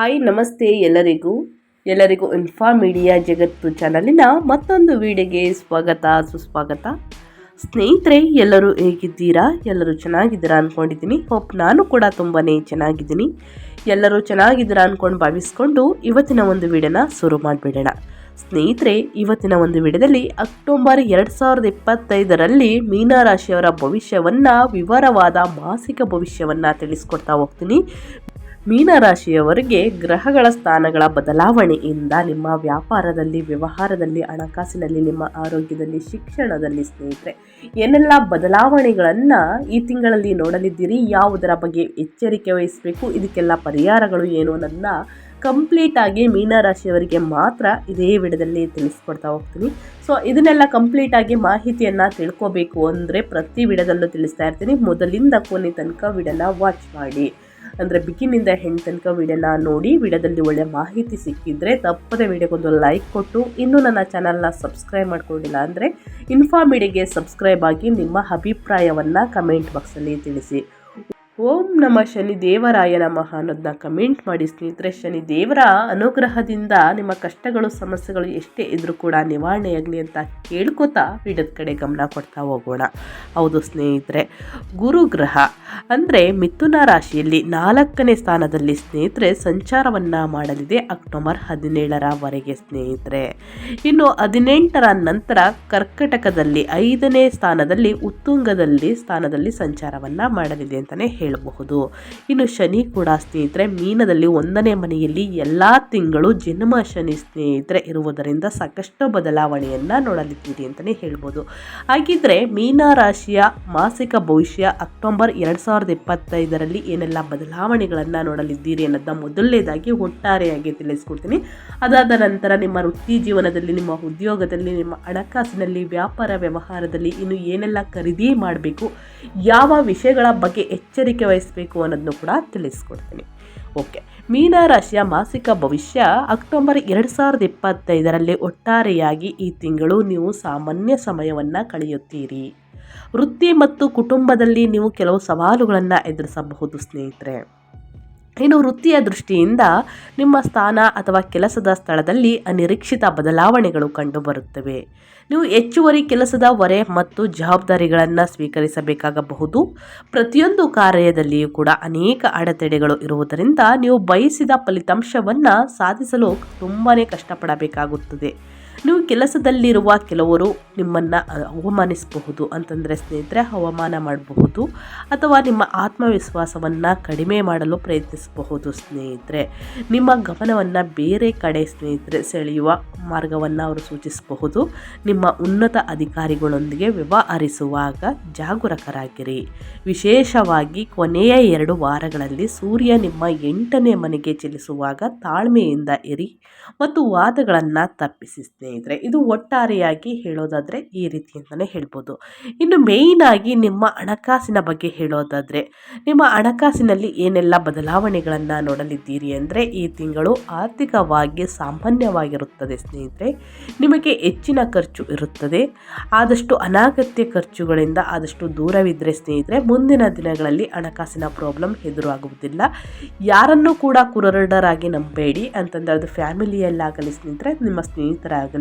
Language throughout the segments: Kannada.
ಹಾಯ್, ನಮಸ್ತೆ ಎಲ್ಲರಿಗೂ. ಎಲ್ಲರಿಗೂ ಇನ್ಫಾ ಮೀಡಿಯಾ ಜಗತ್ತು ಚಾನಲಿನ ಮತ್ತೊಂದು ವಿಡಿಯೋಗೆ ಸ್ವಾಗತ, ಸುಸ್ವಾಗತ. ಸ್ನೇಹಿತರೆ, ಎಲ್ಲರೂ ಹೇಗಿದ್ದೀರಾ? ಎಲ್ಲರೂ ಚೆನ್ನಾಗಿದ್ದೀರಾ ಅಂದ್ಕೊಂಡಿದ್ದೀನಿ ಹೋಪ್ ನಾನು ಕೂಡ ತುಂಬಾ ಚೆನ್ನಾಗಿದ್ದೀನಿ. ಎಲ್ಲರೂ ಚೆನ್ನಾಗಿದ್ದೀರಾ ಅಂದ್ಕೊಂಡು ಭಾವಿಸ್ಕೊಂಡು ಇವತ್ತಿನ ಒಂದು ವಿಡಿಯೋನ ಶುರು ಮಾಡಿಬಿಡೋಣ. ಸ್ನೇಹಿತರೆ, ಇವತ್ತಿನ ಒಂದು ವಿಡಿಯೋದಲ್ಲಿ ಅಕ್ಟೋಬರ್ ಎರಡು ಸಾವಿರದ ಇಪ್ಪತ್ತೈದರಲ್ಲಿ ಮೀನರಾಶಿಯವರ ಭವಿಷ್ಯವನ್ನು, ವಿವರವಾದ ಮಾಸಿಕ ಭವಿಷ್ಯವನ್ನು ತಿಳಿಸ್ಕೊಡ್ತಾ ಹೋಗ್ತೀನಿ. ಮೀನರಾಶಿಯವರಿಗೆ ಗ್ರಹಗಳ ಸ್ಥಾನಗಳ ಬದಲಾವಣೆಯಿಂದ ನಿಮ್ಮ ವ್ಯಾಪಾರದಲ್ಲಿ, ವ್ಯವಹಾರದಲ್ಲಿ, ಹಣಕಾಸಿನಲ್ಲಿ, ನಿಮ್ಮ ಆರೋಗ್ಯದಲ್ಲಿ, ಶಿಕ್ಷಣದಲ್ಲಿ ಸ್ನೇಹಿತರೆ, ಏನೆಲ್ಲ ಬದಲಾವಣೆಗಳನ್ನು ಈ ತಿಂಗಳಲ್ಲಿ ನೋಡಲಿದ್ದೀರಿ? ಯಾವುದರ ಬಗ್ಗೆ ಎಚ್ಚರಿಕೆ ವಹಿಸಬೇಕು? ಇದಕ್ಕೆಲ್ಲ ಪರಿಹಾರಗಳು ಏನು ಅನ್ನೋದನ್ನ ಕಂಪ್ಲೀಟಾಗಿ ಮೀನರಾಶಿಯವರಿಗೆ ಮಾತ್ರ ಇದೇ ವಿಡದಲ್ಲಿ ತಿಳಿಸ್ಕೊಡ್ತಾ ಹೋಗ್ತೀನಿ. ಸೊ ಇದನ್ನೆಲ್ಲ ಕಂಪ್ಲೀಟಾಗಿ ಮಾಹಿತಿಯನ್ನು ತಿಳ್ಕೊಬೇಕು ಅಂದರೆ ಪ್ರತಿ ವಿಡದಲ್ಲೂ ತಿಳಿಸ್ತಾ ಇರ್ತೀನಿ. ಮೊದಲಿಂದ ಕೊನೆ ತನಕ ವಿಡನ ವಾಚ್ ಮಾಡಿ. ಅಂದರೆ ಬಿಗಿನಿಂದ ಹೆಣ್ಣು ತನಕ ವಿಡಿಯೋನ ನೋಡಿ, ವಿಡಿಯೋದಲ್ಲಿ ಒಳ್ಳೆ ಮಾಹಿತಿ ಸಿಕ್ಕಿದ್ರೆ ತಪ್ಪದೆ ವಿಡಿಯೋಗೊಂದು ಲೈಕ್ ಕೊಟ್ಟು, ಇನ್ನೂ ನನ್ನ ಚಾನಲ್ನ ಸಬ್ಸ್ಕ್ರೈಬ್ ಮಾಡ್ಕೊಂಡಿಲ್ಲ ಅಂದರೆ ಇನ್ಫಾರ್ಮಿಡಿಗೆ ಸಬ್ಸ್ಕ್ರೈಬ್ ಆಗಿ ನಿಮ್ಮ ಅಭಿಪ್ರಾಯವನ್ನು ಕಮೆಂಟ್ ಬಾಕ್ಸಲ್ಲಿ ತಿಳಿಸಿ. ಓಂ ನಮ ಶನಿ ದೇವರಾಯ ನಮಃ ಅನ್ನೋದನ್ನ ಕಮೆಂಟ್ ಮಾಡಿ ಸ್ನೇಹಿತರೆ, ಶನಿ ದೇವರ ಅನುಗ್ರಹದಿಂದ ನಿಮ್ಮ ಕಷ್ಟಗಳು, ಸಮಸ್ಯೆಗಳು ಎಷ್ಟೇ ಇದ್ರೂ ಕೂಡ ನಿವಾರಣೆಯಾಗಲಿ ಅಂತ ಕೇಳ್ಕೊತಾ ವಿಡಿಯೋದ ಕಡೆ ಗಮನ ಕೊಡ್ತಾ ಹೋಗೋಣ. ಹೌದು ಸ್ನೇಹಿತರೆ ಗುರುಗ್ರಹ ಅಂದರೆ ಮಿಥುನ ರಾಶಿಯಲ್ಲಿ ನಾಲ್ಕನೇ ಸ್ಥಾನದಲ್ಲಿ ಸ್ನೇಹಿತರೆ ಸಂಚಾರವನ್ನು ಮಾಡಲಿದೆ ಅಕ್ಟೋಬರ್ ಹದಿನೇಳರವರೆಗೆ ಸ್ನೇಹಿತರೆ. ಇನ್ನು ಹದಿನೆಂಟರ ನಂತರ ಕರ್ಕಟಕದಲ್ಲಿ ಐದನೇ ಸ್ಥಾನದಲ್ಲಿ ಉತ್ತುಂಗದಲ್ಲಿ ಸ್ಥಾನದಲ್ಲಿ ಸಂಚಾರವನ್ನು ಮಾಡಲಿದೆ ಅಂತಲೇ ಹೇಳಬಹುದು. ಇನ್ನು ಶನಿ ಕೂಡ ಸ್ನೇಹಿತರೆ, ಮೀನದಲ್ಲಿ ಒಂದನೇ ಮನೆಯಲ್ಲಿ ಎಲ್ಲ ತಿಂಗಳು ಜನ್ಮ ಶನಿ ಸ್ನೇಹಿತರೆ ಇರುವುದರಿಂದ ಸಾಕಷ್ಟು ಬದಲಾವಣೆಯನ್ನು ನೋಡಲಿದ್ದೀರಿ ಅಂತಲೇ ಹೇಳ್ಬೋದು. ಹಾಗಿದ್ರೆ ಮೀನ ರಾಶಿಯ ಮಾಸಿಕ ಭವಿಷ್ಯ ಅಕ್ಟೋಬರ್ ಎರಡು ಸಾವಿರದ ಇಪ್ಪತ್ತೈದರಲ್ಲಿ ಏನೆಲ್ಲ ಬದಲಾವಣೆಗಳನ್ನು ನೋಡಲಿದ್ದೀರಿ ಅನ್ನೋದನ್ನ ಮೊದಲನೇದಾಗಿ ಒಟ್ಟಾರೆಯಾಗಿ ತಿಳಿಸ್ಕೊಡ್ತೀನಿ. ಅದಾದ ನಂತರ ನಿಮ್ಮ ವೃತ್ತಿ ಜೀವನದಲ್ಲಿ, ನಿಮ್ಮ ಉದ್ಯೋಗದಲ್ಲಿ, ನಿಮ್ಮ ಹಣಕಾಸಿನಲ್ಲಿ, ವ್ಯಾಪಾರ ವ್ಯವಹಾರದಲ್ಲಿ ಇನ್ನು ಏನೆಲ್ಲ ಖರೀದಿ ಮಾಡಬೇಕು, ಯಾವ ವಿಷಯಗಳ ಬಗ್ಗೆ ಎಚ್ಚರಿಕೆ ವಹಿಸಬೇಕು ಅನ್ನೋದನ್ನು ಕೂಡ ತಿಳಿಸ್ಕೊಡ್ತೀನಿ. ಓಕೆ ಮೀನರಾಶಿಯ ಮಾಸಿಕ ಭವಿಷ್ಯ ಅಕ್ಟೋಬರ್ ಎರಡು ಸಾವಿರದ ಇಪ್ಪತ್ತೈದರಲ್ಲಿ ಒಟ್ಟಾರೆಯಾಗಿ ಈ ತಿಂಗಳು ನೀವು ಸಾಮಾನ್ಯ ಸಮಯವನ್ನು ಕಳೆಯುತ್ತೀರಿ. ವೃತ್ತಿ ಮತ್ತು ಕುಟುಂಬದಲ್ಲಿ ನೀವು ಕೆಲವು ಸವಾಲುಗಳನ್ನು ಎದುರಿಸಬಹುದು ಸ್ನೇಹಿತರೆ. ಇನ್ನು ವೃತ್ತಿಯ ದೃಷ್ಟಿಯಿಂದ ನಿಮ್ಮ ಸ್ಥಾನ ಅಥವಾ ಕೆಲಸದ ಸ್ಥಳದಲ್ಲಿ ಅನಿರೀಕ್ಷಿತ ಬದಲಾವಣೆಗಳು ಕಂಡುಬರುತ್ತವೆ. ನೀವು ಹೆಚ್ಚುವರಿ ಕೆಲಸದ ಹೊರೆ ಮತ್ತು ಜವಾಬ್ದಾರಿಗಳನ್ನು ಸ್ವೀಕರಿಸಬೇಕಾಗಬಹುದು. ಪ್ರತಿಯೊಂದು ಕಾರ್ಯದಲ್ಲಿಯೂ ಕೂಡ ಅನೇಕ ಅಡೆತಡೆಗಳು ಇರುವುದರಿಂದ ನೀವು ಬಯಸಿದ ಫಲಿತಾಂಶವನ್ನು ಸಾಧಿಸಲು ತುಂಬಾ ಕಷ್ಟಪಡಬೇಕಾಗುತ್ತದೆ. ನೀವು ಕೆಲಸದಲ್ಲಿರುವ ಕೆಲವರು ನಿಮ್ಮನ್ನು ಅವಮಾನಿಸಬಹುದು ಅಂತಂದರೆ ಸ್ನೇಹಿತರೆ, ಅವಮಾನ ಮಾಡಬಹುದು ಅಥವಾ ನಿಮ್ಮ ಆತ್ಮವಿಶ್ವಾಸವನ್ನು ಕಡಿಮೆ ಮಾಡಲು ಪ್ರಯತ್ನಿಸಬಹುದು ಸ್ನೇಹಿತರೆ. ನಿಮ್ಮ ಗಮನವನ್ನು ಬೇರೆ ಕಡೆ ಸ್ನೇಹಿತರೆ ಸೆಳೆಯುವ ಮಾರ್ಗವನ್ನು ಅವರು ಸೂಚಿಸಬಹುದು. ನಿಮ್ಮ ಉನ್ನತ ಅಧಿಕಾರಿಗಳೊಂದಿಗೆ ವ್ಯವಹರಿಸುವಾಗ ಜಾಗರೂಕರಾಗಿರಿ. ವಿಶೇಷವಾಗಿ ಕೊನೆಯ ಎರಡು ವಾರಗಳಲ್ಲಿ ಸೂರ್ಯ ನಿಮ್ಮ ಎಂಟನೇ ಮನೆಗೆ ಚಲಿಸುವಾಗ ತಾಳ್ಮೆಯಿಂದ ಇರಿ ಮತ್ತು ವಾದಗಳನ್ನು ತಪ್ಪಿಸಿ ಇದು ಒಟ್ಟಾರೆಯಾಗಿ ಹೇಳೋದಾದರೆ ಈ ರೀತಿ ಅಂತಲೇ ಹೇಳ್ಬೋದು. ಇನ್ನು ಆಗಿ ನಿಮ್ಮ ಹಣಕಾಸಿನ ಬಗ್ಗೆ ಹೇಳೋದಾದರೆ ನಿಮ್ಮ ಹಣಕಾಸಿನಲ್ಲಿ ಏನೆಲ್ಲ ಬದಲಾವಣೆಗಳನ್ನು ನೋಡಲಿದ್ದೀರಿ ಅಂದರೆ ಈ ತಿಂಗಳು ಆರ್ಥಿಕವಾಗಿ ಸಾಮಾನ್ಯವಾಗಿರುತ್ತದೆ ಸ್ನೇಹಿತರೆ. ನಿಮಗೆ ಹೆಚ್ಚಿನ ಖರ್ಚು ಇರುತ್ತದೆ. ಆದಷ್ಟು ಅನಾಗತ್ಯ ಖರ್ಚುಗಳಿಂದ ಆದಷ್ಟು ದೂರವಿದ್ದರೆ ಸ್ನೇಹಿತರೆ ಮುಂದಿನ ದಿನಗಳಲ್ಲಿ ಹಣಕಾಸಿನ ಪ್ರಾಬ್ಲಮ್ ಎದುರಾಗುವುದಿಲ್ಲ. ಯಾರನ್ನೂ ಕೂಡ ಕುರಡರಾಗಿ ನಂಬೇಡಿ ಅಂತಂದರೆ ಅದು ಫ್ಯಾಮಿಲಿಯಲ್ಲಾಗಲಿ ಸ್ನೇಹಿತರೆ, ನಿಮ್ಮ ಸ್ನೇಹಿತರಾಗಲಿ.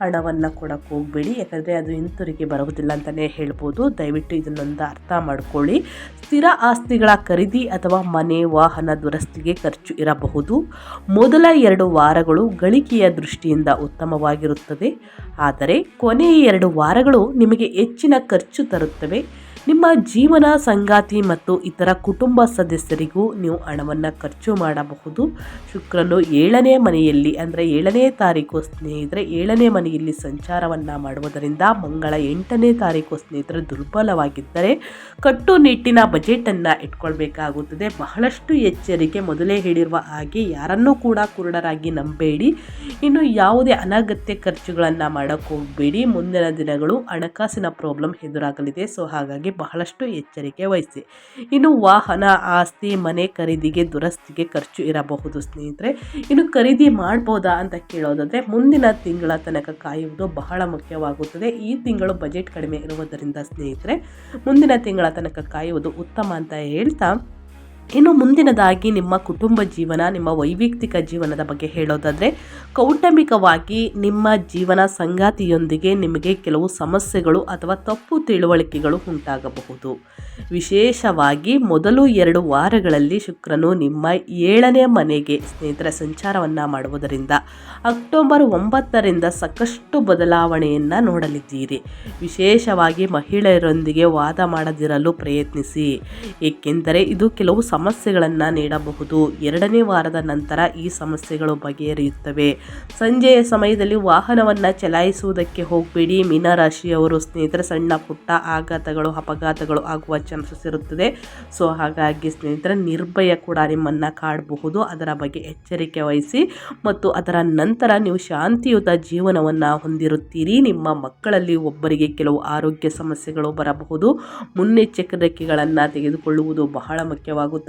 ಹಣವನ್ನು ಕೊಡೋಕ್ಕೆ ಹೋಗಬೇಡಿ, ಯಾಕಂದರೆ ಅದು ಹಿಂತಿರುಗಿ ಬರುವುದಿಲ್ಲ ಅಂತಲೇ ಹೇಳ್ಬೋದು. ದಯವಿಟ್ಟು ಇದನ್ನೊಂದು ಅರ್ಥ ಮಾಡ್ಕೊಳ್ಳಿ. ಸ್ಥಿರ ಆಸ್ತಿಗಳ ಖರೀದಿ ಅಥವಾ ಮನೆ, ವಾಹನ ದುರಸ್ತಿಗೆ ಖರ್ಚು ಇರಬಹುದು. ಮೊದಲ ಎರಡು ವಾರಗಳು ಗಳಿಕೆಯ ದೃಷ್ಟಿಯಿಂದ ಉತ್ತಮವಾಗಿರುತ್ತದೆ. ಆದರೆ ಕೊನೆಯ ಎರಡು ವಾರಗಳು ನಿಮಗೆ ಹೆಚ್ಚಿನ ಖರ್ಚು ತರುತ್ತವೆ. ನಿಮ್ಮ ಜೀವನ, ಸಂಗಾತಿ ಮತ್ತು ಇತರ ಕುಟುಂಬ ಸದಸ್ಯರಿಗೂ ನೀವು ಹಣವನ್ನು ಖರ್ಚು ಮಾಡಬಹುದು. ಶುಕ್ರನು ಏಳನೇ ಮನೆಯಲ್ಲಿ, ಅಂದರೆ ಏಳನೇ ತಾರೀಕು ಸ್ನೇಹಿತರೆ, ಏಳನೇ ಮನೆಯಲ್ಲಿ ಸಂಚಾರವನ್ನು ಮಾಡುವುದರಿಂದ ಮಂಗಳ ಎಂಟನೇ ತಾರೀಕು ಸ್ನೇಹಿತರೆ ದುರ್ಬಲವಾಗಿದ್ದರೆ ಕಟ್ಟುನಿಟ್ಟಿನ ಬಜೆಟನ್ನು ಇಟ್ಕೊಳ್ಬೇಕಾಗುತ್ತದೆ. ಬಹಳಷ್ಟು ಎಚ್ಚರಿಕೆ ಮೊದಲೇ ಹೇಳಿರುವ ಹಾಗೆ ಯಾರನ್ನೂ ಕೂಡ ಕುರುಡರಾಗಿ ನಂಬೇಡಿ. ಇನ್ನು ಯಾವುದೇ ಅನಗತ್ಯ ಖರ್ಚುಗಳನ್ನು ಮಾಡೋಕ್ಕೆ ಹೋಗಬೇಡಿ ಮುಂದಿನ ದಿನಗಳು ಹಣಕಾಸಿನ ಪ್ರಾಬ್ಲಮ್ ಎದುರಾಗಲಿದೆ. ಸೊ ಹಾಗಾಗಿ ಬಹಳಷ್ಟು ಎಚ್ಚರಿಕೆ ವಹಿಸಿ. ಇನ್ನು ವಾಹನ, ಆಸ್ತಿ, ಮನೆ ಖರೀದಿಗೆ, ದುರಸ್ತಿಗೆ ಖರ್ಚು ಇರಬಹುದು ಸ್ನೇಹಿತರೆ. ಇನ್ನು ಖರೀದಿ ಮಾಡ್ಬೋದಾ ಅಂತ ಕೇಳೋದಾದರೆ ಮುಂದಿನ ತಿಂಗಳ ತನಕ ಕಾಯುವುದು ಬಹಳ ಮುಖ್ಯವಾಗುತ್ತದೆ. ಈ ತಿಂಗಳು ಬಜೆಟ್ ಕಡಿಮೆ ಇರುವುದರಿಂದ ಸ್ನೇಹಿತರೆ ಮುಂದಿನ ತಿಂಗಳ ತನಕ ಕಾಯುವುದು ಉತ್ತಮ ಅಂತ ಹೇಳ್ತಾ ಇನ್ನು ಮುಂದಿನದಾಗಿ ನಿಮ್ಮ ಕುಟುಂಬ ಜೀವನ, ನಿಮ್ಮ ವೈಯಕ್ತಿಕ ಜೀವನದ ಬಗ್ಗೆ ಹೇಳೋದಾದರೆ, ಕೌಟುಂಬಿಕವಾಗಿ ನಿಮ್ಮ ಜೀವನ ಸಂಗಾತಿಯೊಂದಿಗೆ ನಿಮಗೆ ಕೆಲವು ಸಮಸ್ಯೆಗಳು ಅಥವಾ ತಪ್ಪು ತಿಳುವಳಿಕೆಗಳು ಉಂಟಾಗಬಹುದು. ವಿಶೇಷವಾಗಿ ಮೊದಲು ಎರಡು ವಾರಗಳಲ್ಲಿ ಶುಕ್ರನು ನಿಮ್ಮ ಏಳನೇ ಮನೆಗೆ ಸ್ನೇಹಿತರ ಸಂಚಾರವನ್ನು ಮಾಡುವುದರಿಂದ ಅಕ್ಟೋಬರ್ ಒಂಬತ್ತರಿಂದ ಸಾಕಷ್ಟು ಬದಲಾವಣೆಯನ್ನು ನೋಡಲಿದ್ದೀರಿ. ವಿಶೇಷವಾಗಿ ಮಹಿಳೆಯರೊಂದಿಗೆ ವಾದ ಮಾಡದಿರಲು ಪ್ರಯತ್ನಿಸಿ. ಏಕೆಂದರೆ ಇದು ಕೆಲವು ಸಮಸ್ಯೆಗಳನ್ನು ನೀಡಬಹುದು. ಎರಡನೇ ವಾರದ ನಂತರ ಈ ಸಮಸ್ಯೆಗಳು ಬಗೆಹರಿಯುತ್ತವೆ. ಸಂಜೆಯ ಸಮಯದಲ್ಲಿ ವಾಹನವನ್ನು ಚಲಾಯಿಸುವುದಕ್ಕೆ ಹೋಗಬೇಡಿ. ಮೀನರಾಶಿಯವರು ಸ್ನೇಹಿತರ ಸಣ್ಣ ಪುಟ್ಟ ಆಘಾತಗಳು, ಅಪಘಾತಗಳು ಆಗುವ ಚಾನ್ಸಸ್ ಇರುತ್ತದೆ. ಸೊ, ಹಾಗಾಗಿ ಸ್ನೇಹಿತರ, ನಿರ್ಭಯ ಕೂಡ ನಿಮ್ಮನ್ನು ಕಾಡಬಹುದು. ಅದರ ಬಗ್ಗೆ ಎಚ್ಚರಿಕೆ ವಹಿಸಿ ಮತ್ತು ಅದರ ನಂತರ ನೀವು ಶಾಂತಿಯುತ ಜೀವನವನ್ನು ಹೊಂದಿರುತ್ತೀರಿ. ನಿಮ್ಮ ಮಕ್ಕಳಲ್ಲಿ ಒಬ್ಬರಿಗೆ ಕೆಲವು ಆರೋಗ್ಯ ಸಮಸ್ಯೆಗಳು ಬರಬಹುದು. ಮುನ್ನೆಚ್ಚರಿಕೆಗಳನ್ನು ತೆಗೆದುಕೊಳ್ಳುವುದು ಬಹಳ ಮುಖ್ಯವಾಗುತ್ತದೆ.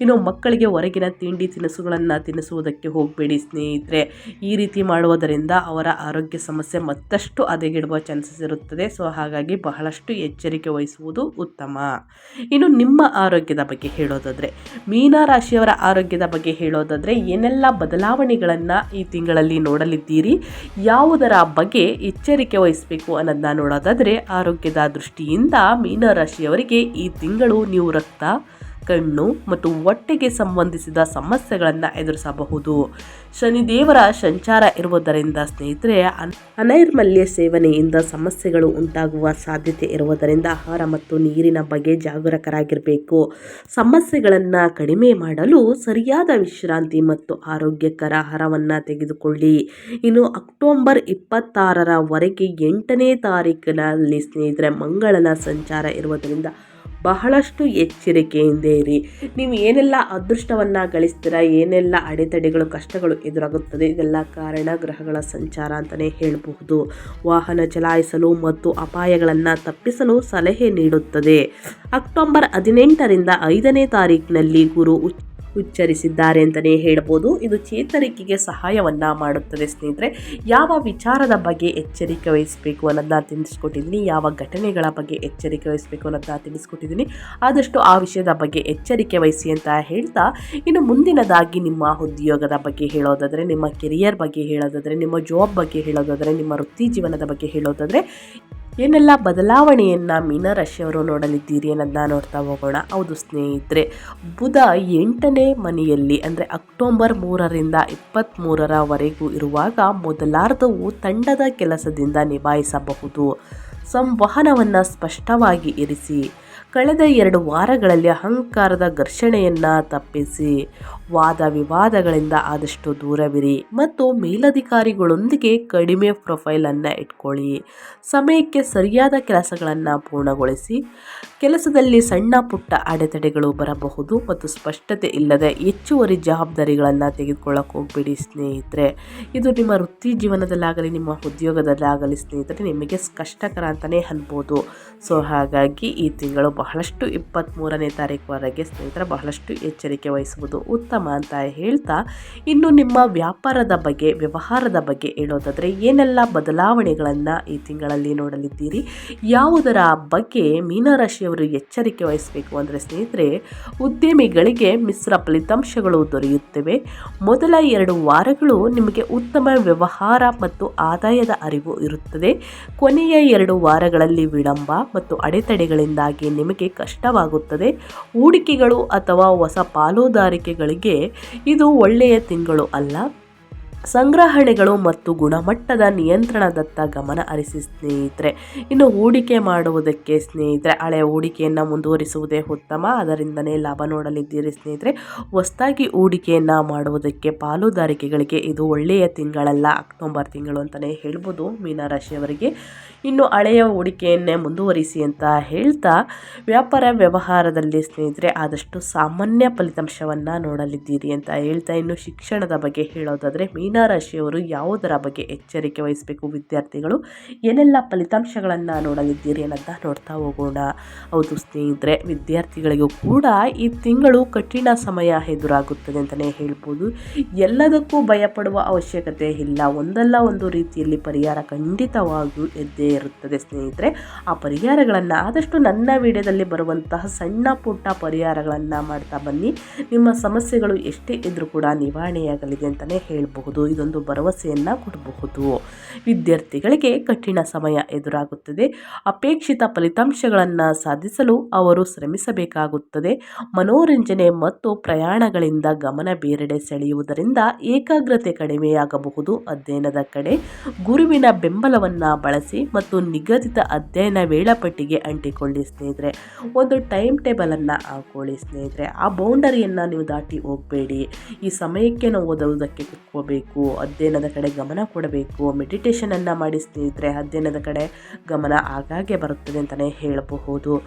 ಇನ್ನು ಮಕ್ಕಳಿಗೆ ಹೊರಗಿನ ತಿಂಡಿ ತಿನಿಸುಗಳನ್ನು ತಿನ್ನಿಸುವುದಕ್ಕೆ ಹೋಗಬೇಡಿ ಸ್ನೇಹಿತರೆ. ಈ ರೀತಿ ಮಾಡುವುದರಿಂದ ಅವರ ಆರೋಗ್ಯ ಸಮಸ್ಯೆ ಮತ್ತಷ್ಟು ಹದಗೆಡುವ ಚಾನ್ಸಸ್ ಇರುತ್ತದೆ. ಸೊ ಹಾಗಾಗಿ ಬಹಳಷ್ಟು ಎಚ್ಚರಿಕೆ ವಹಿಸುವುದು ಉತ್ತಮ. ಇನ್ನು ನಿಮ್ಮ ಆರೋಗ್ಯದ ಬಗ್ಗೆ ಹೇಳೋದಾದರೆ ಮೀನರಾಶಿಯವರ ಆರೋಗ್ಯದ ಬಗ್ಗೆ ಹೇಳೋದಾದರೆ, ಏನೆಲ್ಲ ಬದಲಾವಣೆಗಳನ್ನು ಈ ತಿಂಗಳಲ್ಲಿ ನೋಡಲಿದ್ದೀರಿ? ಯಾವುದರ ಬಗ್ಗೆ ಎಚ್ಚರಿಕೆ ವಹಿಸಬೇಕು ಅನ್ನೋದನ್ನ ನೋಡೋದಾದರೆ, ಆರೋಗ್ಯದ ದೃಷ್ಟಿಯಿಂದ ಮೀನರಾಶಿಯವರಿಗೆ ಈ ತಿಂಗಳು ನೀವು ರಕ್ತ ಕಣ್ಣು ಮತ್ತು ಹೊಟ್ಟೆಗೆ ಸಂಬಂಧಿಸಿದ ಸಮಸ್ಯೆಗಳನ್ನು ಎದುರಿಸಬಹುದು. ಶನಿದೇವರ ಸಂಚಾರ ಇರುವುದರಿಂದ ಸ್ನೇಹಿತರೆ, ಅನ್- ಅನೈರ್ಮಲ್ಯ ಸೇವನೆಯಿಂದ ಸಮಸ್ಯೆಗಳು ಉಂಟಾಗುವ ಸಾಧ್ಯತೆ ಇರುವುದರಿಂದ ಆಹಾರ ಮತ್ತು ನೀರಿನ ಬಗ್ಗೆ ಜಾಗರೂಕರಾಗಿರಬೇಕು. ಸಮಸ್ಯೆಗಳನ್ನು ಕಡಿಮೆ ಮಾಡಲು ಸರಿಯಾದ ವಿಶ್ರಾಂತಿ ಮತ್ತು ಆರೋಗ್ಯಕರ ಆಹಾರವನ್ನು ತೆಗೆದುಕೊಳ್ಳಿ. ಇನ್ನು ಅಕ್ಟೋಬರ್ ಇಪ್ಪತ್ತಾರರವರೆಗೆ ಎಂಟನೇ ತಾರೀಕಿನಲ್ಲಿ ಸ್ನೇಹಿತರೆ, ಮಂಗಳನ ಸಂಚಾರ ಇರುವುದರಿಂದ ಬಹಳಷ್ಟು ಎಚ್ಚರಿಕೆಯಿಂದ ಇರಿ ನೀವು ಏನೆಲ್ಲ ಅದೃಷ್ಟವನ್ನು ಗಳಿಸ್ತೀರಾ, ಏನೆಲ್ಲ ಅಡೆತಡೆಗಳು, ಕಷ್ಟಗಳು ಎದುರಾಗುತ್ತದೆ, ಇದೆಲ್ಲ ಕಾರಣ ಗ್ರಹಗಳ ಸಂಚಾರ ಅಂತಲೇ ಹೇಳಬಹುದು. ವಾಹನ ಚಲಾಯಿಸಲು ಮತ್ತು ಅಪಾಯಗಳನ್ನು ತಪ್ಪಿಸಲು ಸಲಹೆ ನೀಡುತ್ತದೆ. ಅಕ್ಟೋಬರ್ ಹದಿನೆಂಟರಿಂದ ಐದನೇ ತಾರೀಕಿನಲ್ಲಿ ಗುರು ಉಚ್ಚರಿಸಿದ್ದಾರೆ ಅಂತಲೇ ಹೇಳ್ಬೋದು. ಇದು ಚೇತರಿಕೆಗೆ ಸಹಾಯವನ್ನು ಮಾಡುತ್ತದೆ ಸ್ನೇಹಿತರೆ. ಯಾವ ವಿಚಾರದ ಬಗ್ಗೆ ಎಚ್ಚರಿಕೆ ವಹಿಸಬೇಕು ಅನ್ನೋದನ್ನ ತಿಳಿಸ್ಕೊಟ್ಟಿದ್ದೀನಿ. ಯಾವ ಘಟನೆಗಳ ಬಗ್ಗೆ ಎಚ್ಚರಿಕೆ ವಹಿಸಬೇಕು ಅನ್ನೋದನ್ನ ತಿಳಿಸ್ಕೊಟ್ಟಿದ್ದೀನಿ. ಆದಷ್ಟು ಆ ವಿಷಯದ ಬಗ್ಗೆ ಎಚ್ಚರಿಕೆ ವಹಿಸಿ ಅಂತ ಹೇಳ್ತಾ, ಇನ್ನು ಮುಂದಿನದಾಗಿ ನಿಮ್ಮ ಉದ್ಯೋಗದ ಬಗ್ಗೆ ಹೇಳೋದಾದರೆ, ನಿಮ್ಮ ಕೆರಿಯರ್ ಬಗ್ಗೆ ಹೇಳೋದಾದರೆ, ನಿಮ್ಮ ಜಾಬ್ ಬಗ್ಗೆ ಹೇಳೋದಾದರೆ, ನಿಮ್ಮ ವೃತ್ತಿ ಜೀವನದ ಬಗ್ಗೆ ಹೇಳೋದಾದರೆ ಏನೆಲ್ಲ ಬದಲಾವಣೆಯನ್ನು ಮೀನರಾಶಿಯವರು ನೋಡಲಿದ್ದೀರಿ ಅನ್ನೋದನ್ನ ನೋಡ್ತಾ ಹೋಗೋಣ. ಹೌದು ಸ್ನೇಹಿತರೆ, ಬುಧ ಎಂಟನೇ ಮನೆಯಲ್ಲಿ, ಅಂದರೆ ಅಕ್ಟೋಬರ್ ಮೂರರಿಂದ ಇಪ್ಪತ್ತ್ಮೂರರವರೆಗೂ ಇರುವಾಗ ಮೊದಲಾರ್ಧವು ತಂಡದ ಕೆಲಸದಿಂದ ನಿಭಾಯಿಸಬಹುದು. ಸಂವಹನವನ್ನು ಸ್ಪಷ್ಟವಾಗಿ ಇರಿಸಿ ಕಳೆದ ಎರಡು ವಾರಗಳಲ್ಲಿ ಅಹಂಕಾರದ ಘರ್ಷಣೆಯನ್ನು ತಪ್ಪಿಸಿ ವಾದ ವಿವಾದಗಳಿಂದ ಆದಷ್ಟು ದೂರವಿರಿ ಮತ್ತು ಮೇಲಧಿಕಾರಿಗಳೊಂದಿಗೆ ಕಡಿಮೆ ಪ್ರೊಫೈಲ್ ಪ್ರೊಫೈಲನ್ನು ಇಟ್ಕೊಳ್ಳಿ. ಸಮಯಕ್ಕೆ ಸರಿಯಾದ ಕೆಲಸಗಳನ್ನು ಪೂರ್ಣಗೊಳಿಸಿ. ಕೆಲಸದಲ್ಲಿ ಸಣ್ಣ ಪುಟ್ಟ ಅಡೆತಡೆಗಳು ಬರಬಹುದು ಮತ್ತು ಸ್ಪಷ್ಟತೆ ಇಲ್ಲದೆ ಹೆಚ್ಚುವರಿ ಜವಾಬ್ದಾರಿಗಳನ್ನು ತೆಗೆದುಕೊಳ್ಳಕ್ಕೆ ಹೋಗ್ಬಿಡಿ ಸ್ನೇಹಿತರೆ. ಇದು ನಿಮ್ಮ ವೃತ್ತಿ ಜೀವನದಲ್ಲಾಗಲಿ, ನಿಮ್ಮ ಉದ್ಯೋಗದಲ್ಲಾಗಲಿ ಸ್ನೇಹಿತರೆ, ನಿಮಗೆ ಕಷ್ಟಕರ ಅಂತಲೇ ಅನ್ಬೋದು ಸೊ, ಹಾಗಾಗಿ ಈ ತಿಂಗಳು ಬಹಳಷ್ಟು ಇಪ್ಪತ್ತ್ಮೂರನೇ ತಾರೀಕುವರೆಗೆ ಸ್ನೇಹಿತರೆ, ಬಹಳಷ್ಟು ಎಚ್ಚರಿಕೆ ವಹಿಸುವುದು ಉತ್ತಮ ಅಂತ ಹೇಳ್ತಾ, ಇನ್ನು ನಿಮ್ಮ ವ್ಯಾಪಾರದ ಬಗ್ಗೆ, ವ್ಯವಹಾರದ ಬಗ್ಗೆ ಹೇಳೋದಾದರೆ, ಏನೆಲ್ಲ ಬದಲಾವಣೆಗಳನ್ನು ಈ ತಿಂಗಳಲ್ಲಿ ನೋಡಲಿದ್ದೀರಿ? ಯಾವುದರ ಬಗ್ಗೆ ಮೀನರಾಶಿಯವರು ಎಚ್ಚರಿಕೆ ವಹಿಸಬೇಕು ಅಂದರೆ ಸ್ನೇಹಿತರೆ, ಉದ್ಯಮಿಗಳಿಗೆ ಮಿಶ್ರ ಫಲಿತಾಂಶಗಳು ದೊರೆಯುತ್ತವೆ. ಮೊದಲ ಎರಡು ವಾರಗಳು ನಿಮಗೆ ಉತ್ತಮ ವ್ಯವಹಾರ ಮತ್ತು ಆದಾಯದ ಅರಿವು ಇರುತ್ತದೆ. ಕೊನೆಯ ಎರಡು ವಾರಗಳಲ್ಲಿ ವಿಳಂಬ ಮತ್ತು ಅಡೆತಡೆಗಳಿಂದಾಗಿ ನಿಮಗೆ ಕಷ್ಟವಾಗುತ್ತದೆ. ಹೂಡಿಕೆಗಳು ಅಥವಾ ಹೊಸ ಪಾಲುದಾರಿಕೆಗಳಿಗೆ ಇದು ಒಳ್ಳೆಯ ತಿಂಗಳು ಅಲ್ಲ. ಸಂಗ್ರಹಣೆಗಳು ಮತ್ತು ಗುಣಮಟ್ಟದ ನಿಯಂತ್ರಣದತ್ತ ಗಮನ ಹರಿಸಿ ಸ್ನೇಹಿತರೆ. ಇನ್ನು ಹೂಡಿಕೆ ಮಾಡುವುದಕ್ಕೆ ಸ್ನೇಹಿತರೆ, ಹಳೆಯ ಹೂಡಿಕೆಯನ್ನು ಮುಂದುವರಿಸುವುದೇ ಉತ್ತಮ. ಅದರಿಂದನೇ ಲಾಭ ನೋಡಲಿದ್ದೀರಿ ಸ್ನೇಹಿತರೆ. ಹೊಸದಾಗಿ ಹೂಡಿಕೆಯನ್ನು ಮಾಡುವುದಕ್ಕೆ ಪಾಲುದಾರಿಕೆಗಳಿಗೆ ಇದು ಒಳ್ಳೆಯ ತಿಂಗಳಲ್ಲ. ಅಕ್ಟೋಬರ್ ತಿಂಗಳು ಅಂತಲೇ ಹೇಳ್ಬೋದು ಮೀನರಾಶಿಯವರಿಗೆ ಇನ್ನು ಹಳೆಯ ಹೂಡಿಕೆಯನ್ನೇ ಮುಂದುವರಿಸಿ ಅಂತ ಹೇಳ್ತಾ ವ್ಯಾಪಾರ ವ್ಯವಹಾರದಲ್ಲಿ ಸ್ನೇಹಿತರೆ ಆದಷ್ಟು ಸಾಮಾನ್ಯ ಫಲಿತಾಂಶವನ್ನು ನೋಡಲಿದ್ದೀರಿ ಅಂತ ಹೇಳ್ತಾ ಇನ್ನು ಶಿಕ್ಷಣದ ಬಗ್ಗೆ ಹೇಳೋದಾದರೆ ಮೀನ ಮೀನರಾಶಿಯವರು ಯಾವುದರ ಬಗ್ಗೆ ಎಚ್ಚರಿಕೆ ವಹಿಸಬೇಕು ವಿದ್ಯಾರ್ಥಿಗಳು? ಏನೆಲ್ಲ ಫಲಿತಾಂಶಗಳನ್ನು ನೋಡಲಿದ್ದೀರಿ ಅನ್ನೋದನ್ನ ನೋಡ್ತಾ ಹೋಗೋಣ. ಹೌದು ಸ್ನೇಹಿತರೆ, ವಿದ್ಯಾರ್ಥಿಗಳಿಗೂ ಕೂಡ ಈ ತಿಂಗಳು ಕಠಿಣ ಸಮಯ ಎದುರಾಗುತ್ತದೆ ಅಂತಲೇ ಹೇಳ್ಬೋದು. ಎಲ್ಲದಕ್ಕೂ ಭಯಪಡುವ ಅವಶ್ಯಕತೆ ಇಲ್ಲ. ಒಂದಲ್ಲ ಒಂದು ರೀತಿಯಲ್ಲಿ ಪರಿಹಾರ ಖಂಡಿತವಾಗಿಯೂ ಎದ್ದೇ ಇರುತ್ತದೆ ಸ್ನೇಹಿತರೆ. ಆ ಪರಿಹಾರಗಳನ್ನು ಆದಷ್ಟು ನನ್ನ ವಿಡಿಯೋದಲ್ಲಿ ಬರುವಂತಹ ಸಣ್ಣ ಪುಟ್ಟ ಪರಿಹಾರಗಳನ್ನು ಮಾಡ್ತಾ ಬನ್ನಿ. ನಿಮ್ಮ ಸಮಸ್ಯೆಗಳು ಎಷ್ಟೇ ಇದ್ರೂ ಕೂಡ ನಿವಾರಣೆಯಾಗಲಿದೆ ಅಂತಲೇ ಹೇಳಬಹುದು. ಇದೊಂದು ಭರವಸೆಯನ್ನು ಕೊಡಬಹುದು. ವಿದ್ಯಾರ್ಥಿಗಳಿಗೆ ಕಠಿಣ ಸಮಯ ಎದುರಾಗುತ್ತದೆ. ಅಪೇಕ್ಷಿತ ಫಲಿತಾಂಶಗಳನ್ನು ಸಾಧಿಸಲು ಅವರು ಶ್ರಮಿಸಬೇಕಾಗುತ್ತದೆ. ಮನೋರಂಜನೆ ಮತ್ತು ಪ್ರಯಾಣಗಳಿಂದ ಗಮನ ಬೇರೆಡೆ ಸೆಳೆಯುವುದರಿಂದ ಏಕಾಗ್ರತೆ ಕಡಿಮೆಯಾಗಬಹುದು. ಅಧ್ಯಯನದ ಕಡೆ ಗುರುವಿನ ಬೆಂಬಲವನ್ನು ಬಳಸಿ ಮತ್ತು ನಿಗದಿತ ಅಧ್ಯಯನ ವೇಳಾಪಟ್ಟಿಗೆ ಅಂಟಿಕೊಳ್ಳಿ ಸ್ನೇಹಿತರೆ. ಒಂದು ಟೈಮ್ ಟೇಬಲನ್ನು ಹಾಕೊಳ್ಳಿ ಸ್ನೇಹಿತರೆ. ಆ ಬೌಂಡರಿಯನ್ನು ನೀವು ದಾಟಿ ಹೋಗಬೇಡಿ. ಈ ಸಮಯಕ್ಕೆ ನಾವು ಓದುವುದಕ್ಕೆ ಕುತ್ಕೋಬೇಕು. ಅಧ್ಯಯನದ ಕಡೆ ಗಮನ ಕೊಡಬೇಕು ಮೆಡಿಟೇಷನನ್ನು ಮಾಡಿ ಸ್ನೇಹಿತರೆ, ಅಧ್ಯಯನದ ಕಡೆ ಗಮನ ಆಗಾಗ್ಗೆ ಬರುತ್ತದೆ ಅಂತಲೇ ಹೇಳಬಹುದು.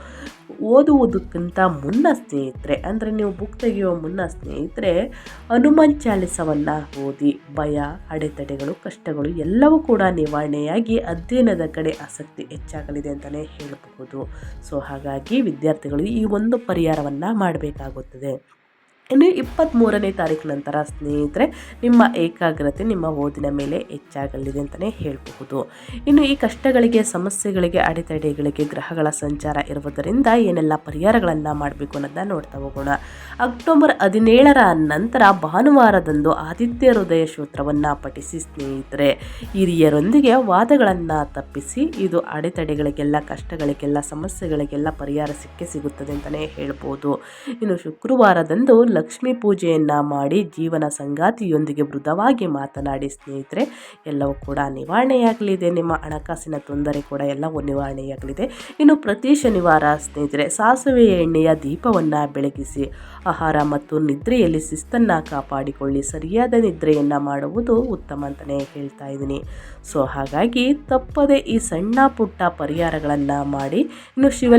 ಓದುವುದಕ್ಕಿಂತ ಮುನ್ನ ಸ್ನೇಹಿತರೆ, ಅಂದರೆ ನೀವು ಬುಕ್ ತೆಗೆಯುವ ಮುನ್ನ ಸ್ನೇಹಿತರೆ, ಹನುಮಾನ್ ಚಾಲಿಸವನ್ನು ಓದಿ, ಭಯ, ಅಡೆತಡೆಗಳು, ಕಷ್ಟಗಳು ಎಲ್ಲವೂ ಕೂಡ ನಿವಾರಣೆಯಾಗಿ ಅಧ್ಯಯನದ ಕಡೆ ಆಸಕ್ತಿ ಹೆಚ್ಚಾಗಲಿದೆ ಅಂತಲೇ ಹೇಳಬಹುದು. ಸೊ ಹಾಗಾಗಿ ವಿದ್ಯಾರ್ಥಿಗಳು ಈ ಒಂದು ಪರಿಹಾರವನ್ನು ಮಾಡಬೇಕಾಗುತ್ತದೆ. ಇನ್ನು ಇಪ್ಪತ್ತ್ಮೂರನೇ ತಾರೀಕು ನಂತರ, ಸ್ನೇಹಿತರೆ, ನಿಮ್ಮ ಏಕಾಗ್ರತೆ ನಿಮ್ಮ ಓದಿನ ಮೇಲೆ ಹೆಚ್ಚಾಗಲಿದೆ ಅಂತಲೇ ಹೇಳಬಹುದು. ಇನ್ನು ಈ ಕಷ್ಟಗಳಿಗೆ, ಸಮಸ್ಯೆಗಳಿಗೆ, ಅಡೆತಡೆಗಳಿಗೆ ಗ್ರಹಗಳ ಸಂಚಾರ ಇರುವುದರಿಂದ ಏನೆಲ್ಲ ಪರಿಹಾರಗಳನ್ನು ಮಾಡಬೇಕು ಅನ್ನೋದನ್ನ ನೋಡ್ತಾ ಹೋಗೋಣ. ಅಕ್ಟೋಬರ್ ಹದಿನೇಳರ ನಂತರ ಭಾನುವಾರದಂದು ಆದಿತ್ಯ ಹೃದಯ ಸೂತ್ರವನ್ನು ಪಠಿಸಿ, ಸ್ನೇಹಿತರೆ. ಹಿರಿಯರೊಂದಿಗೆ ವಾದಗಳನ್ನು ತಪ್ಪಿಸಿ, ಇದು ಅಡೆತಡೆಗಳಿಗೆಲ್ಲ, ಕಷ್ಟಗಳಿಗೆಲ್ಲ, ಸಮಸ್ಯೆಗಳಿಗೆಲ್ಲ ಪರಿಹಾರ ಸಿಕ್ಕೇ ಸಿಗುತ್ತದೆ ಅಂತಲೇ ಹೇಳ್ಬೋದು ಇನ್ನು ಶುಕ್ರವಾರದಂದು ಲಕ್ಷ್ಮೀ ಪೂಜೆಯನ್ನು ಮಾಡಿ ಜೀವನ ಸಂಗಾತಿಯೊಂದಿಗೆ ಮೃದುವಾಗಿ ಮಾತನಾಡಿ ಸ್ನೇಹಿತರೆ, ಎಲ್ಲವೂ ಕೂಡ ನಿವಾರಣೆಯಾಗಲಿದೆ. ನಿಮ್ಮ ಹಣಕಾಸಿನ ತೊಂದರೆ ಕೂಡ ಎಲ್ಲವೂ ನಿವಾರಣೆಯಾಗಲಿದೆ. ಇನ್ನು ಪ್ರತಿ ಶನಿವಾರ ಸ್ನೇಹಿತರೆ ಸಾಸಿವೆ ಎಣ್ಣೆಯ ದೀಪವನ್ನು ಬೆಳಗಿಸಿ, ಆಹಾರ ಮತ್ತು ನಿದ್ರೆಯಲ್ಲಿ ಶಿಸ್ತನ್ನು ಕಾಪಾಡಿಕೊಳ್ಳಿ. ಸರಿಯಾದ ನಿದ್ರೆಯನ್ನು ಮಾಡುವುದು ಉತ್ತಮ ಅಂತಲೇ ಹೇಳ್ತಾ ಇದ್ದೀನಿ. ಸೊ, ಹಾಗಾಗಿ ತಪ್ಪದೆ ಈ ಸಣ್ಣ ಪುಟ್ಟ ಪರಿಹಾರಗಳನ್ನು ಮಾಡಿ, ಇನ್ನು ಶಿವ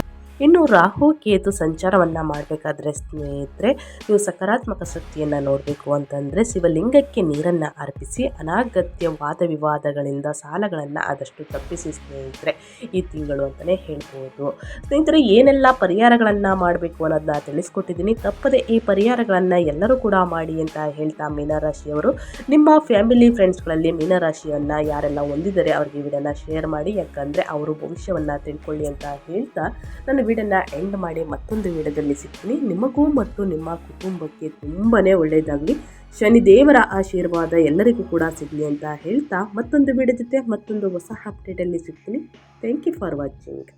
ಇನ್ನು ರಾಹು ಕೇತು ಸಂಚಾರವನ್ನು ಮಾಡಬೇಕಾದ್ರೆ ಸ್ನೇಹಿತರೆ, ನೀವು ಸಕಾರಾತ್ಮಕ ಶಕ್ತಿಯನ್ನು ನೋಡಬೇಕು ಅಂತಂದರೆ ಶಿವಲಿಂಗಕ್ಕೆ ನೀರನ್ನು ಅರ್ಪಿಸಿ ಅನಾಗತ್ಯ ವಾದ ವಿವಾದಗಳಿಂದ ಸಾಲಗಳನ್ನು ಆದಷ್ಟು ತಪ್ಪಿಸಿ ಸ್ನೇಹಿತರೆ, ಈ ತಿಂಗಳು ಅಂತಲೇ ಹೇಳ್ಬೋದು. ಸ್ನೇಹಿತರೆ, ಏನೆಲ್ಲ ಪರಿಹಾರಗಳನ್ನು ಮಾಡಬೇಕು ಅನ್ನೋದನ್ನ ತಿಳಿಸ್ಕೊಟ್ಟಿದ್ದೀನಿ. ತಪ್ಪದೆ ಈ ಪರಿಹಾರಗಳನ್ನು ಎಲ್ಲರೂ ಕೂಡ ಮಾಡಿ ಅಂತ ಹೇಳ್ತಾ ಮೀನರಾಶಿಯವರು. ನಿಮ್ಮ ಫ್ಯಾಮಿಲಿ ಫ್ರೆಂಡ್ಸ್ಗಳಲ್ಲಿ ಮೀನರಾಶಿಯನ್ನು ಯಾರೆಲ್ಲ ಹೊಂದಿದ್ದಾರೆ ಅವ್ರಿಗೆ ವಿಡಿಯೋನ ಶೇರ್ ಮಾಡಿ, ಯಾಕಂದರೆ ಅವರು ಭವಿಷ್ಯವನ್ನು ತಿಳ್ಕೊಳ್ಳಿ ಅಂತ ಹೇಳ್ತಾ ನನ್ನ ವಿಡಿಯೋನ ಎಂಡ್ ಮಾಡಿ ಮತ್ತೊಂದು ವಿಡಿಯೋದಲ್ಲಿ ಸಿಗ್ತೀನಿ. ನಿಮಗೂ ಮತ್ತು ನಿಮ್ಮ ಕುಟುಂಬಕ್ಕೆ ತುಂಬಾ ಒಳ್ಳೆಯದಾಗಲಿ ಶನಿದೇವರ ಆಶೀರ್ವಾದ ಎಲ್ಲರಿಗೂ ಕೂಡ ಸಿಗಲಿ ಅಂತ ಹೇಳ್ತಾ ಮತ್ತೊಂದು ವಿಡಿಯೋ ಜೊತೆ ಮತ್ತೊಂದು ಹೊಸ ಅಪ್ಡೇಟಲ್ಲಿ ಸಿಗ್ತೀನಿ. Thank you for watching